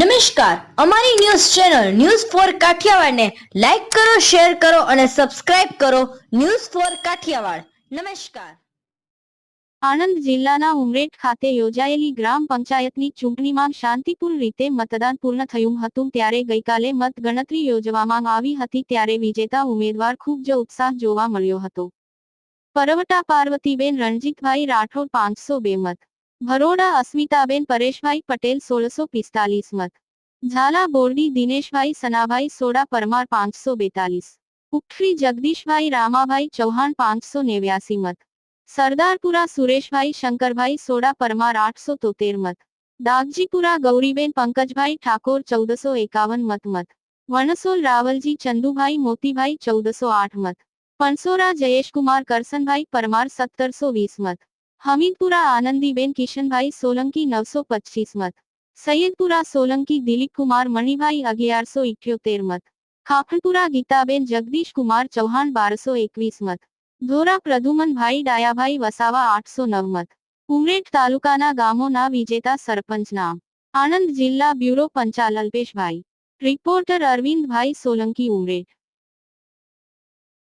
નમસ્કાર, અમારી news channel news four કાઠિયાવાડને લાઈક કરો, શેર કરો અને સબસ્ક્રાઇબ કરો ન્યૂઝ ફોર કાઠિયાવાડ. નમસ્કાર. આણંદ જિલ્લાના ઉમરેઠ ખાતે યોજાયેલી ગ્રામ પંચાયતની ચૂંટણીમાં શાંતિપૂર્ણ રીતે મતદાન પૂર્ણ થયું હતું ત્યારે ગઈકાલે મતગણતરી યોજવામાં આવી હતી ત્યારે વિજેતા ઉમેદવાર ખૂબ જ ઉત્સાહ જોવા મળ્યો હતો. પરવટા પાર્વતીબેન રણજીતભાઈ રાઠોડ પાંચસો બે મત. ભરોડા અસ્મિતાબેન પરેશભાઈ પટેલ સોળસો પિસ્તાલીસ મત. ઝાલા બોરડી દિનેશભાઈ સનાભાઈ સોડા પરમાર પાંચસો બેતાલીસ. ઉખરી જગદીશભાઈ રામાભાઈ ચૌહાણ પાંચસો નેવ્યાસી મત. સરદારપુરા સુરેશભાઈ શંકરભાઈ સોડા પરમાર આઠસો તોતેર મત. દાગજીપુરા ગૌરીબેન પંકજભાઈ ઠાકોર ચૌદસો એકાવન મત મત. વણસોલ રાવલજી ચંદુભાઈ મોતીભાઈ ચૌદસો આઠ મત. પણસોરા જયેશકુમાર કરસનભાઈ પરમાર સત્તરસો વીસ મત. હમીદપુરા આનંદીબેન કિશનભાઈ સોલંકી નવસો પચીસ મત. સૈયદપુરા સોલંકી દિલીપકુમાર મણિભાઈ અગિયારસો ઇઠ્યોતેર મત. ખાખણપુરા ગીતાબેન જગદીશ કુમાર ચૌહાણ બારસો એકવીસ મત. ધોરા પ્રદુમનભાઈ ડાયાભાઈ વસાવા આઠસો નવ મત. ઉમરેઠ તાલુકાના ગામોના વિજેતા સરપંચ નામ. આણંદ જિલ્લા બ્યુરો પંચાલ અલ્પેશભાઈ. રિપોર્ટર અરવિંદભાઈ સોલંકી ઉમરેઠ.